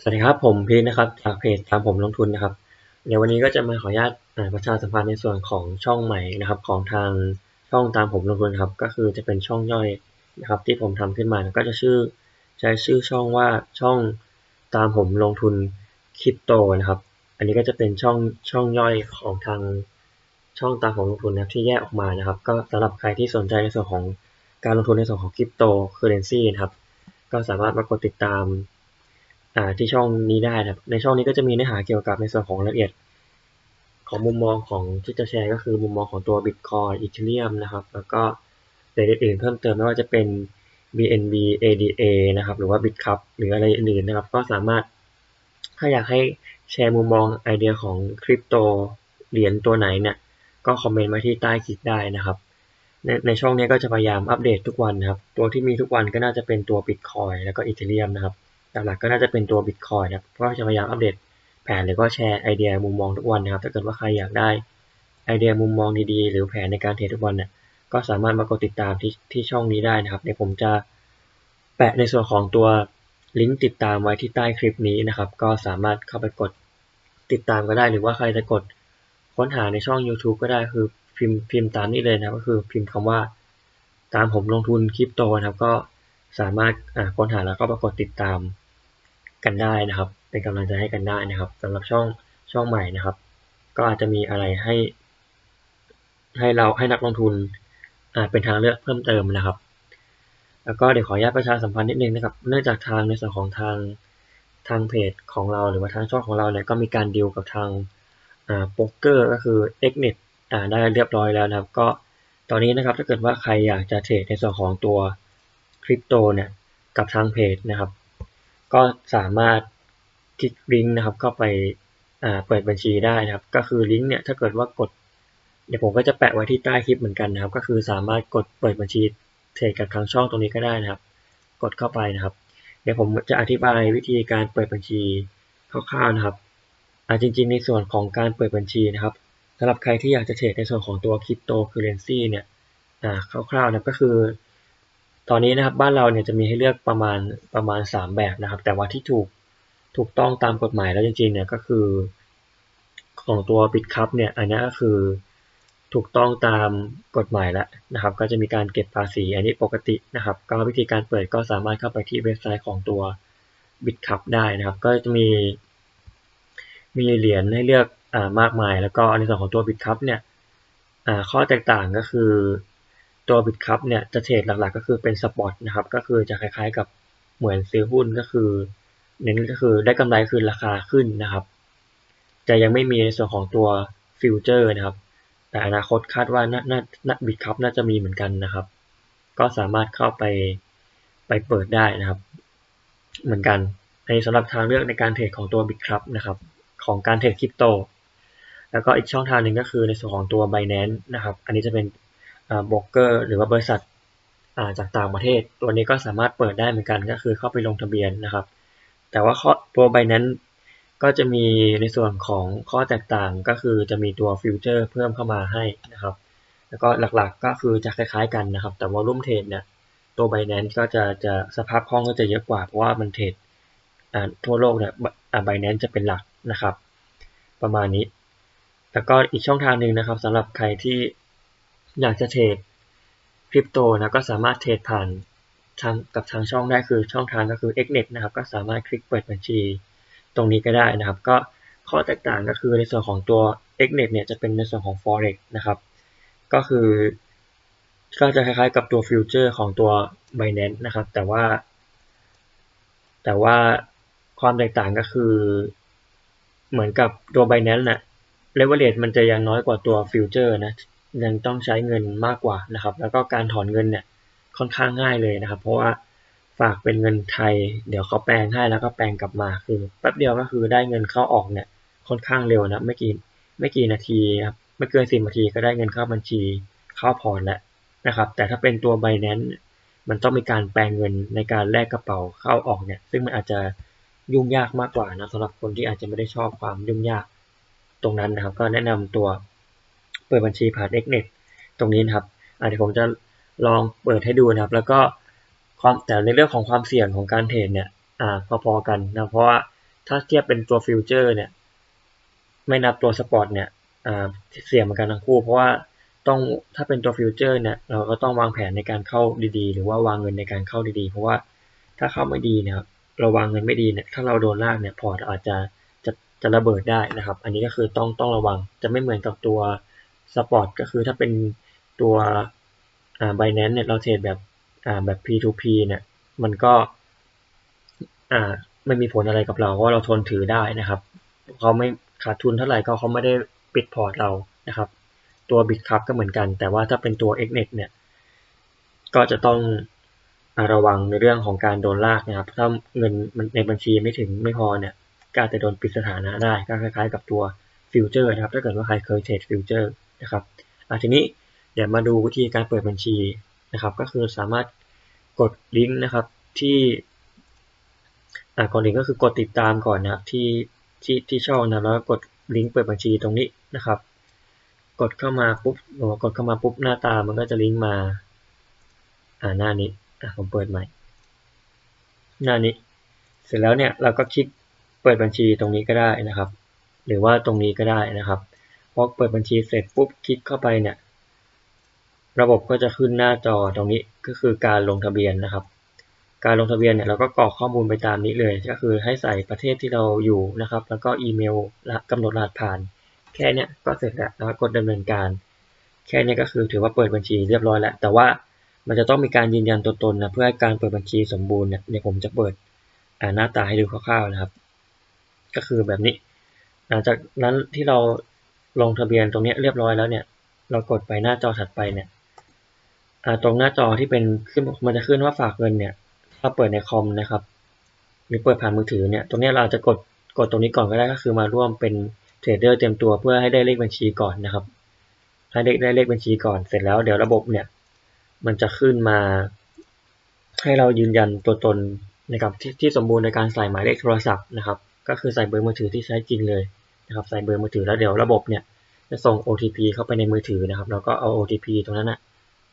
สวัสดีครับ ผมพีทนะครับจากเพจตามผมลงทุนนะครับเดี๋ยววันนี้ก็จะมาขออนุญาตประชาสัมพันธ์ในส่วนของช่องใหม่นะครับ ของทางช่องตามผมลงทุนครับ ก็คือจะเป็นช่องย่อยนะครับ ที่ผมทำขึ้นมาก็จะชื่อใช้ชื่อช่องว่าช่องตามผมลงทุนคริปโตนะครับ อันนี้ก็จะเป็นช่องช่องย่อยของทางช่องตามผมลงทุนนะครับที่แยกออกมานะครับ ก็สำหรับใครที่สนใจในส่วนของการลงทุนในส่วนของคริปโตเคอเรนซีนะครับก็สามารถมากดติดตาม ที่ช่องนี้ได้นะครับ ในช่องนี้ก็จะมีเนื้อหาเกี่ยวกับในส่วนของรายละเอียด ของมุมมองของที่จะแชร์ก็คือมุมมองของตัว Bitcoin Ethereum นะครับ แล้วก็รายละเอียดอื่นเพิ่มเติมไม่ว่าจะเป็น BNB ADA นะครับ หรือว่า Bitcup หรืออะไรอื่นนะครับ ก็สามารถถ้าอยากให้แชร์มุมมองไอเดียของคริปโตเหรียญตัวไหนเนี่ย ก็คอมเมนต์มาที่ใต้คลิปได้นะครับ ในในช่องนี้ก็จะพยายามอัปเดตทุกวันนะครับ ตัวที่มีทุกวันก็น่าจะเป็นตัว Bitcoin แล้วก็ Ethereum นะครับ หลักๆก็น่าจะเป็นตัว Bitcoin นะครับเพราะจะพยายามอัปเดตแผนหรือก็แชร์ไอเดียมุมมองทุกวันนะครับ ถ้าเกิดว่าใครอยากได้ไอเดียมุมมองดีๆ หรือแผนในการเทรดทุกวันเนี่ยก็สามารถมากดติดตามที่ที่ช่องนี้ได้นะครับเดี๋ยวผมจะแปะในส่วนของตัวลิงก์ติดตามไว้ที่ใต้คลิปนี้นะครับ ก็สามารถเข้าไปกดติดตามก็ได้ หรือว่าใครจะกดค้นหาในช่อง YouTube ก็ได้คือพิมพ์พิมพ์ตามนี้เลยนะก็คือพิมพ์คำว่าตามผมลงทุนคริปโตนะครับ ก็สามารถค้นหาแล้วก็ปรากฏติดตาม กันได้นะครับ เป็นกำลังใจให้กันได้นะครับสำหรับช่องช่องใหม่นะครับ ก็อาจจะมีอะไรให้ ให้เราให้นักลงทุนเป็นทางเลือกเพิ่มเติมนะครับ แล้วก็เดี๋ยวขออนุญาตประชาสัมพันธ์นิดนึงนะครับ เนื่องจากทางในส่วนของทางทางเพจของเราหรือว่าทางช่องของเราเนี่ยก็มีการดีลกับทางโป๊กเกอร์ก็คือ Xnet ได้เรียบร้อยแล้วนะครับ ก็ตอนนี้นะครับถ้าเกิดว่าใครอยากจะเทรดในส่วนของตัวคริปโตเนี่ยกับทางเพจนะครับ ก็สามารถคลิกลิงก์นะครับเข้าไปเปิดบัญชีได้นะครับ ก็คือลิงก์เนี่ยถ้าเกิดว่ากด เดี๋ยวผมก็จะแปะไว้ที่ใต้คลิปเหมือนกันนะครับ ก็คือสามารถกดเปิดบัญชีเทรดกับทางช่องตรงนี้ก็ได้นะครับ กดเข้าไปนะครับ เดี๋ยวผมจะอธิบายวิธีการเปิดบัญชีคร่าวๆนะครับจริงๆ ในส่วนของการเปิดบัญชีนะครับสำหรับใครที่อยากจะเทรดในส่วนของตัวคริปโตเคอเรนซีเนี่ยคร่าวๆนะก็คือ ตอนนี้นะครับบ้านเราเนี่ยจะมีให้เลือกประมาณประมาณ 3 แบบนะครับ แต่ว่าที่ถูกถูกต้องตามกฎหมายแล้วจริงๆเนี่ยก็คือ ของตัวบิตคัพเนี่ยอันนี้ก็คือถูกต้องตามกฎหมายแล้วนะครับ ก็จะมีการเก็บภาษีอันนี้ปกตินะครับ ก็วิธีการเปิดก็สามารถเข้าไปที่เว็บไซต์ของตัวบิตคัพได้นะครับ ก็จะมี มีเหรียญให้เลือกอ่ามากมาย แล้วก็ในส่วนของตัวบิตคัพเนี่ยอ่าข้อแตกต่างก็คือ ตัวบิตคัพเนี่ยจะเทรดหลักๆ ก็คือเป็นสปอตนะครับ ก็คือจะคล้ายๆกับเหมือนซื้อหุ้นก็คือเน้นก็คือได้กำไรคือราคาขึ้นนะครับแต่ยังไม่มีในส่วนของตัวฟิวเจอร์นะครับ แต่อนาคตคาดว่าน่าน่าบิตคัพน่าจะมีเหมือนกันนะครับ ก็สามารถเข้าไปไปเปิดได้นะครับ เหมือนกันในสำหรับทางเลือกในการเทรดของตัวบิตคัพนะครับ ของการเทรดคริปโต แล้วก็อีกช่องทางหนึ่งก็คือในส่วนของตัว Binance นะครับ อันนี้จะเป็น บล็อกเกอร์หรือว่าบริษัทจากต่างประเทศ ตัวนี้ก็สามารถเปิดได้เหมือนกันก็คือเข้าไปลงทะเบียนนะครับ แต่ว่าตัว Binance ก็จะมีในส่วนของข้อแตกต่างก็คือจะมีตัวฟิวเจอร์เพิ่มเข้ามาให้นะครับ แล้วก็หลักๆก็คือจะคล้ายๆกันนะครับ แต่ว่ารุ่มเทรดเนี่ยตัว Binance ก็จะจะสภาพคล่องก็จะเยอะกว่าเพราะว่ามันเทรดทั่วโลกเนี่ย Binance จะเป็นหลักนะครับ ประมาณนี้ แล้วก็อีกช่องทางหนึ่งนะครับสำหรับใครที่ อยากจะเทรดคริปโตนะก็สามารถเทรดผ่านทางกับทางช่องได้คือช่องทางก็คือ Xnet นะครับ ก็สามารถคลิกเปิดบัญชี ตรงนี้ก็ได้นะครับ ก็ข้อแตกต่างก็คือในส่วนของตัว Xnet เนี่ยจะเป็นในส่วนของ forex นะครับ ก็คือ ก็จะคล้ายๆกับตัวฟิวเจอร์ของตัว Binance นะครับ แต่ว่า แต่ว่าความแตกต่างก็คือ เหมือนกับตัว Binance น่ะเลเวลเลตมันจะยังน้อยกว่าตัวฟิวเจอร์นะ ยังต้องใช้เงินมากกว่านะครับ แล้วก็การถอนเงินเนี่ยค่อนข้างง่ายเลยนะครับ เพราะว่าฝากเป็นเงินไทย เดี๋ยวเขาแปลงให้แล้วก็แปลงกลับมาคือแป๊บเดียวก็คือได้เงินเข้าออกเนี่ยค่อนข้างเร็วนะไม่กี่ไม่กี่นาทีครับไม่เกินสิบนาทีก็ได้เงินเข้าบัญชีเข้าพอร์ตแล้วนะครับ แต่ถ้าเป็นตัว b i แ a n c e มันต้องมีการแปลงเงินในการแลกกระเป๋าเข้าออกเนี่ยซึ่งมันอาจจะยุ่งยากมากกว่านะสำหรับคนที่อาจจะไม่ได้ชอบความยุ่งยากตรงนั้นนะครับ ก็แนะนำตัว เปิดบัญชีผ่าน Xnet ตรงนี้นะครับเดี๋ยวผมจะลองเปิดให้ดูนะครับ แล้วก็ความแต่ในเรื่องของความเสี่ยงของการเทรดเนี่ยอ่าพอๆกันนะเพราะว่าถ้าเทียบเป็นตัวฟิวเจอร์เนี่ยไม่นับตัวสปอร์ตเนี่ยเสี่ยงเหมือนกันทั้งคู่ เพราะว่าต้องถ้าเป็นตัวฟิวเจอร์เนี่ยเราก็ต้องวางแผนในการเข้าดีๆ หรือว่าวางเงินในการเข้าดีๆ เพราะว่าถ้าเข้าไม่ดีเนี่ยเราวางเงินไม่ดีเนี่ยถ้าเราโดนลากเนี่ยพอร์ตอาจจะจะจะระเบิดได้นะครับ อันนี้ก็คือต้องต้องระวังจะไม่เหมือนกับตัว สปอร์ตก็คือถ้าเป็นตัวอ่า Binance เนี่ยเราเทรดแบบแบบ P2P เนี่ยมันก็ไม่มีผลอะไรกับเราเพราะเราทนถือได้นะครับเขาไม่ขาดทุนเท่าไหร่ก็เขาไม่ได้ปิดพอร์ตเรานะครับ ตัวบิตคับก็เหมือนกัน แต่ว่าถ้าเป็นตัว Xnet เนี่ยก็จะต้องระวังในเรื่องของการโดนลากนะครับ ถ้าเงินในบัญชีไม่ถึงไม่พอเนี่ยก็จะโดนปิดสถานะได้ก็คล้ายๆ กับตัวฟิวเจอร์นะครับ ถ้าเกิดว่าใครเคยเทรดฟิวเจอร์ นะครับทีนี้เดี๋ยวมาดูวิธีการเปิดบัญชีนะครับ ก็คือสามารถกดลิงก์นะครับที่อ่าก่อนอื่นก็คือกดติดตามก่อนนะครับที่ที่ที่ช่องนะแล้วกดลิงก์เปิดบัญชีตรงนี้นะครับ กดเข้ามาปุ๊บหรือกดเข้ามาปุ๊บหน้าตามันก็จะลิงก์มาอ่าหน้านี้อะผมเปิดใหม่ หน้านี้ เสร็จแล้วเนี่ยเราก็คลิกเปิดบัญชีตรงนี้ก็ได้นะครับ หรือว่าตรงนี้ก็ได้นะครับ พอเปิดบัญชีเสร็จปุ๊บคลิกเข้าไปเนี่ย ระบบก็จะขึ้นหน้าจอตรงนี้ก็คือการลงทะเบียนนะครับ การลงทะเบียนเนี่ยเราก็กรอกข้อมูลไปตามนี้เลย ก็คือให้ใส่ประเทศที่เราอยู่นะครับ แล้วก็อีเมลกำหนดรหัสผ่าน แค่นี้ก็เสร็จแล้วแล้วกดดำเนินการ แค่นี้ก็คือถือว่าเปิดบัญชีเรียบร้อยแล้ว แต่ว่ามันจะต้องมีการยืนยันตัวตนนะเพื่อให้การเปิดบัญชีสมบูรณ์เนี่ยเดี๋ยวผมจะเปิดหน้าตาให้ดูคร่าวๆนะครับ ก็คือแบบนี้ หลังจากนั้นที่เรา ลงทะเบียนตรงนี้เรียบร้อยแล้วเนี่ย เรากดไปหน้าจอถัดไปเนี่ยตรงหน้าจอที่เป็นขึ้นมันจะขึ้นว่าฝากเงินเนี่ยถ้าเปิดในคอมนะครับ หรือเปิดผ่านมือถือเนี่ย ตรงนี้เราจะกดกดตรงนี้ก่อนก็ได้ก็คือมาร่วมเป็นเทรดเดอร์เต็มตัวเพื่อให้ได้เลขบัญชีก่อนนะครับให้ได้ได้เลขบัญชีก่อนเสร็จแล้วเดี๋ยวระบบเนี่ย มันจะขึ้นมา ให้เรายืนยันตัวตนนะครับที่ที่สมบูรณ์ในการใส่หมายเลขโทรศัพท์นะครับ ก็คือใส่เบอร์มือถือที่ใช้จริงเลย นะครับใส่เบอร์มือถือแล้วเดี๋ยวระบบเนี่ยจะส่ง OTP เข้าไปในมือถือนะครับ แล้วก็เอา OTP ตรงนั้นนะ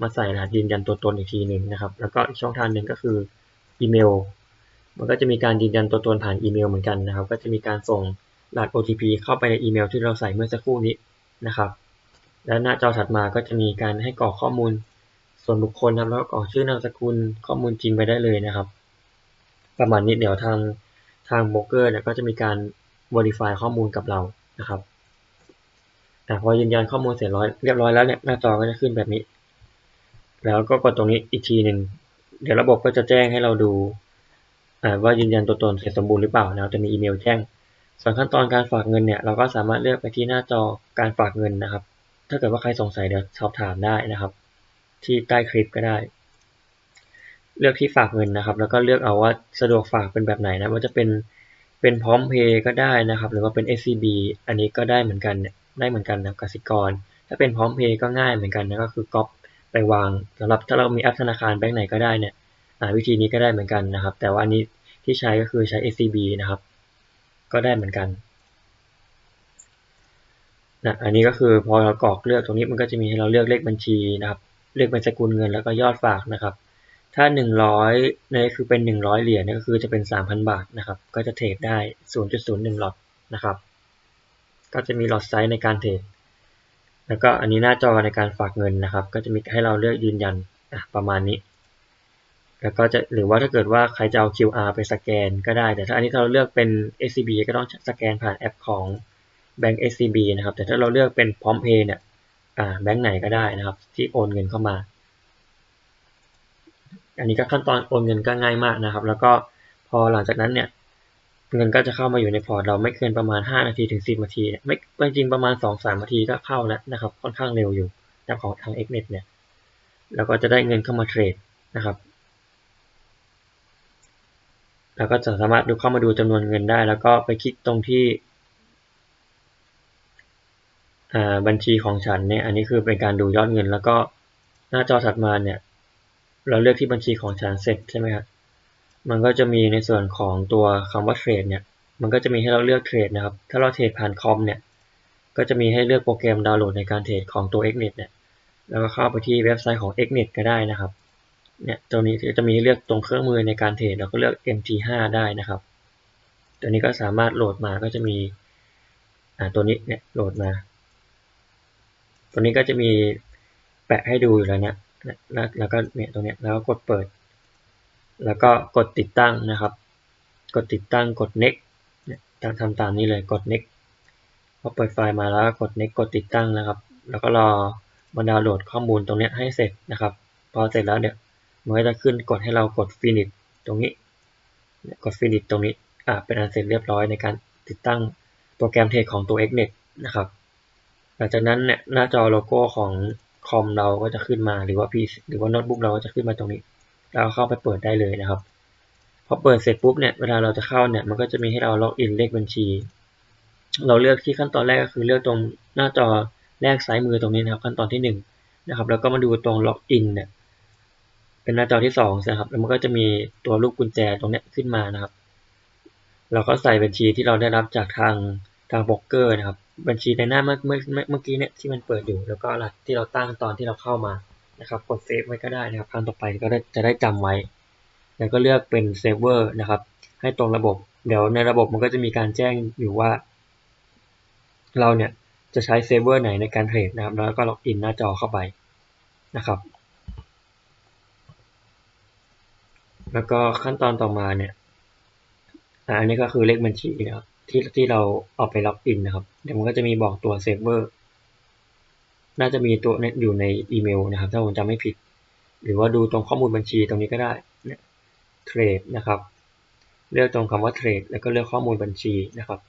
มาใส่รหัสยืนยันตัวตนอีกทีหนึ่งนะครับ แล้วก็ช่องทางหนึ่งก็คืออีเมล มันก็จะมีการยืนยันตัวตนผ่านอีเมลเหมือนกันนะครับ ก็จะมีการส่งรหัส OTP เข้าไปในอีเมลที่เราใส่เมื่อสักครู่นี้นะครับ แล้วหน้าจอถัดมาก็จะมีการให้กรอกข้อมูลส่วนบุคคลนะแล้วก็กรอกชื่อนามสกุลข้อมูลจริงไปได้เลยนะครับ ประมาณนี้เดี๋ยวทางทางโบรกเกอร์เนี่ยก็จะมีการ verify ข้อมูลกับเรานะครับอพอยืนยันข้อมูลเสร็จร้อยเรียบร้อยแล้วเนี่ยหน้าจอก็จะขึ้นแบบนี้ แล้วก็กดตรงนี้อีกทีหนึ่งเดี๋ยวระบบก็จะแจ้งให้เราดูว่ายืนยันตัวตนเสร็จสมบูรณ์หรือเปล่านะจะมีอีเมลแจ้งส่วนขั้นตอนการฝากเงินเนี่ยเราก็สามารถเลือกไปที่หน้าจอการฝากเงินนะครับ ถ้าเกิดว่าใครสงสัยเดี๋ยวสอบถามได้นะครับ ที่ใต้คลิปก็ได้ เลือกที่ฝากเงินนะครับ แล้วก็เลือกเอาว่าสะดวกฝากเป็นแบบไหนนะว่าจะเป็น เป็นพร้อมเพย์ก็ได้นะครับ หรือว่าเป็น SCB อันนี้ก็ได้เหมือนกันได้เหมือนกันนะกสิกร ถ้าเป็นพร้อมเพย์ก็ง่ายเหมือนกันนะก็คือก๊อปไปวางสำหรับถ้าเรามีแอปธนาคารแบงก์ไหนก็ได้เนี่ยวิธีนี้ก็ได้เหมือนกันนะครับ แต่ว่านี้ที่ใช้ก็คือใช้ SCB นะครับ ก็ได้เหมือนกันนะอันนี้ก็คือพอเรากรอกเลือกตรงนี้มันก็จะมีให้เราเลือกเลขบัญชีนะครับ เลขเป็นสกุลเงินแล้วก็ยอดฝากนะครับ ถ้า 100นี่คือเป็น 100 เหรียญนี่ก็คือจะเป็น 3,000 บาทนะครับ ก็จะเทรดได้ 0.01 หลอดนะครับ ก็จะมีหลอดไซส์ในการเทรด แล้วก็อันนี้หน้าจอในการฝากเงินนะครับ ก็จะมีให้เราเลือกยืนยันอะประมาณนี้ แล้วก็จะหรือว่าถ้าเกิดว่าใครจะเอา QR ไปสแกนก็ได้ แต่ถ้าอันนี้ถ้าเราเลือกเป็น SCB ก็ต้องสแกนผ่านแอปของแบงก์ SCB นะครับ แต่ถ้าเราเลือกเป็นพร้อมเพย์เนี่ยอ่าแบงก์ไหนก็ได้นะครับ ที่โอนเงินเข้ามา อันนี้ก็ขั้นตอนโอนเงินก็ง่ายมากนะครับ แล้วก็พอหลังจากนั้นเนี่ยเงินก็จะเข้ามาอยู่ในพอร์ตเราไม่เกินประมาณ 5 นาทีถึง 10 นาทีไม่จริงประมาณ 2-3 นาทีก็เข้าแล้วนะครับ ค่อนข้างเร็วอยู่แต่ของทาง Xnet เนี่ยแล้วก็จะได้เงินเข้ามาเทรดนะครับแล้วก็จะสามารถดูเข้ามาดูจำนวนเงินได้ แล้วก็ไปคลิกตรงที่บัญชีของฉันเนี่ยอันนี้คือเป็นการดูยอดเงิน แล้วก็หน้าจอถัดมาเนี่ย เราเลือกที่บัญชีของฉันเสร็จใช่ไหมครับมันก็จะมีในส่วนของตัวคำว่าเทรดเนี่ย มันก็จะมีให้เราเลือกเทรดนะครับ ถ้าเราเทรดผ่านคอมเนี่ย ก็จะมีให้เลือกโปรแกรมดาวน์โหลดในการเทรดของตัว Xnet เนี่ย แล้วก็เข้าไปที่เว็บไซต์ของ Xnet ก็ได้นะครับ เนี่ย ตรงนี้จะมีเลือกตรงเครื่องมือในการเทรด เราก็เลือก MT5 ได้นะครับ ตัวนี้ก็สามารถโหลดมาก็จะมี อ่า ตัวนี้เนี่ย โหลดมา ตัวนี้ก็จะมีแปะให้ดูอยู่แล้วเนี่ย แล้วแล้วก็เนี่ยตรงเนี้ยแล้วก็กดเปิด แล้วก็กดติดตั้งนะครับ กดติดตั้งกด next เนี่ยทำตามนี้เลยกด next พอเปิดไฟล์มาแล้วกด next กดติดตั้งนะครับ แล้วก็รอมันดาวน์โหลดข้อมูลตรงนี้ให้เสร็จนะครับ พอเสร็จแล้วเนี่ยมันก็จะขึ้นกดให้เรากด finish ตรงนี้กด finish ตรงนี้อ่าเป็นอันเสร็จเรียบร้อยในการติดตั้งโปรแกรมเทรดของตัว Xnet นะครับ หลังจากนั้นเนี่ยหน้าจอโลโก้ของ คอมเราก็จะขึ้นมาหรือว่าพีหรือว่าโน้ตบุ๊กเราก็จะขึ้นมาตรงนี้ เราเข้าไปเปิดได้เลยนะครับ พอเปิดเสร็จปุ๊บเนี่ยเวลาเราจะเข้าเนี่ยมันก็จะมีให้เราล็อกอินเลขบัญชี เราเลือกที่ขั้นตอนแรกก็คือเลือกตรงหน้าจอแรกซ้ายมือตรงนี้นะครับขั้นตอนที่หนึ่งนะครับแล้วก็มาดูตรงล็อกอินเนี่ยเป็นหน้าจอที่สองนะครับแล้วมันก็จะมีตัวลูกกุญแจตรงนี้ขึ้นมานะครับ เราก็ใส่บัญชีที่เราได้รับจากทาง ทางโบรกเกอร์นะครับ บัญชีในหน้าเมื่อเมื่อเมื่อกี้เนี่ยที่มันเปิดอยู่ แล้วก็รหัสที่เราตั้งตอนที่เราเข้ามานะครับ กดเซฟไว้ก็ได้นะครับ ครั้งต่อไปก็จะได้จำไว้ แล้วก็เลือกเป็นเซิร์ฟเวอร์นะครับ ให้ตรงระบบ เดี๋ยวในระบบมันก็จะมีการแจ้งอยู่ว่า เราเนี่ยจะใช้เซิร์ฟเวอร์ไหนในการเทรดนะครับ แล้วก็ล็อกอินหน้าจอเข้าไปนะครับ แล้วก็ขั้นตอนต่อมาเนี่ยอันนี้ก็คือเลขบัญชีนะครับ ที่ที่เราเอาไปล็อกอินนะครับ เดี๋ยวมันก็จะมีบอกตัวเซิร์ฟเวอร์น่าจะมีตัวอยู่ในอีเมลนะครับ ถ้าผมจำไม่ผิด หรือว่าดูตรงข้อมูลบัญชีตรงนี้ก็ได้เนี่ยเทรดนะครับ เลือกตรงคำว่าเทรดแล้วก็เลือกข้อมูลบัญชีนะครับ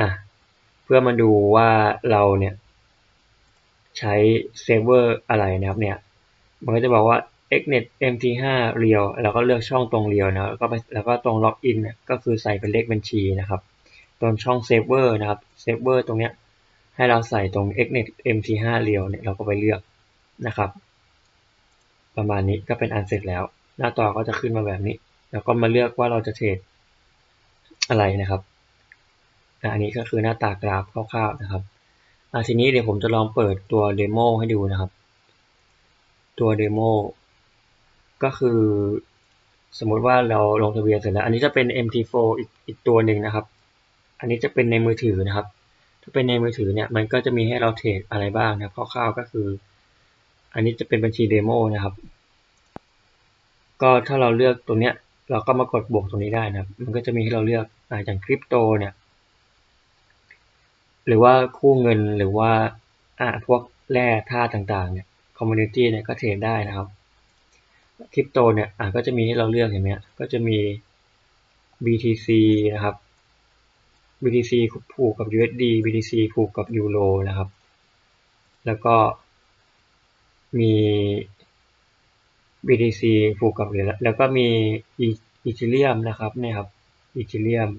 อะเพื่อมาดูว่าเราเนี่ยใช้เซิร์ฟเวอร์อะไรนะครับเนี่ย มันก็จะบอกว่า xnet mt5 real แล้วก็เลือกช่องตรง real นะแล้วก็ไปแล้วก็ตรง login เนี่ยก็คือใส่เป็นเลขบัญชีนะครับตรงช่อง saver นะครับ saver ตรงเนี้ยให้เราใส่ตรง xnet mt5 real เนี่ยเราก็ไปเลือกนะครับ ประมาณนี้ก็เป็นอันเสร็จแล้ว หน้าต่อก็จะขึ้นมาแบบนี้ แล้วก็มาเลือกว่าเราจะเทรดอะไรนะครับอันนี้ก็คือหน้าตากราฟคร่าวๆนะครับทีนี้เดี๋ยวผมจะลองเปิดตัวเดโมให้ดูนะครับ ตัวเดโม ก็คือสมมุติว่าเราลงทะเบียนเสร็จแล้ว อันนี้จะเป็น MT4 อีกอีกตัวหนึ่งนะครับ อันนี้จะเป็นในมือถือนะครับ ถ้าเป็นในมือถือเนี่ยมันก็จะมีให้เราเทรดอะไรบ้างนะครับคร่าวๆก็คือ อันนี้จะเป็นบัญชีเดโมนะครับ ก็ถ้าเราเลือกตรงเนี้ยเราก็มากดบวกตรงนี้ได้นะครับ มันก็จะมีให้เราเลือกอย่างคริปโตเนี่ย หรือว่าคู่เงินหรือว่าอ่าพวกแร่ธาตุต่างๆเนี่ยคอมมูนิตี้เนี่ยก็เทรดได้นะครับ คริปโตเนี่ยอ่าก็จะมีให้เราเลือกเห็นไหมก็จะมี BTC นะครับ BTC ผูกกับ USD BTC ผูกกับยูโรนะครับ แล้วก็มี BTC ผูกกับเหรียญแล้วก็มีอีเทเรียมนะครับเนี่ยครับอีเทเรียม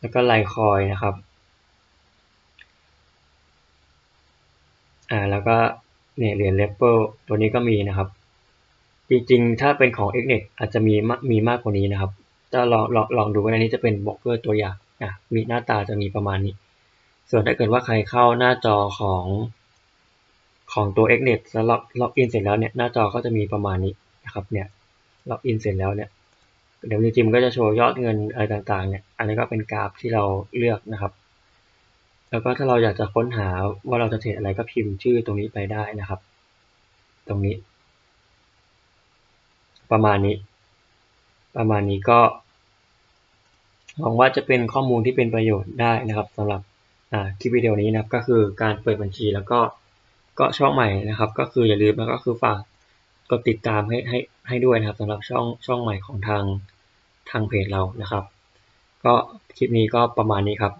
แล้วก็ไลคอยนะครับ อ่าแล้วก็เนี่ยเหรียญเลเปิลตัวนี้ก็มีนะครับ จริงๆ ถ้าเป็นของ Xnet อาจจะมีมากมีมากกว่านี้นะครับถ้าลองลองลองดูว่าในนี้จะเป็นบล็อกเกอร์ตัวอย่างอะมีหน้าตาจะมีประมาณนี้ ส่วนถ้าเกิดว่าใครเข้าหน้าจอของของตัว Xnet แล้วล็อกล็อกอินเสร็จแล้วเนี่ยหน้าจอก็จะมีประมาณนี้นะครับเนี่ยล็อกอินเสร็จแล้วเนี่ยเดี๋ยวจริงๆมันก็จะโชว์ยอดเงินอะไรต่างๆเนี่ยอันนี้ก็เป็นกราฟที่เราเลือกนะครับ แล้วก็ถ้าเราอยากจะค้นหาว่าเราจะเทรดอะไรก็พิมพ์ชื่อตรงนี้ไปได้นะครับ ตรงนี้ ประมาณนี้ ประมาณนี้ก็หวังว่าจะเป็นข้อมูลที่เป็นประโยชน์ได้นะครับสำหรับคลิปวิดีโอนี้นะครับก็คือการเปิดบัญชีแล้วก็ก็ช่องใหม่นะครับ ก็คืออย่าลืมแล้วก็คือฝากกดติดตามให้ให้ให้ด้วยนะครับสำหรับช่องช่องใหม่ของทางทางเพจเรานะครับ ก็คลิปนี้ก็ประมาณนี้ครับ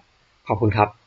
ขอบคุณครับ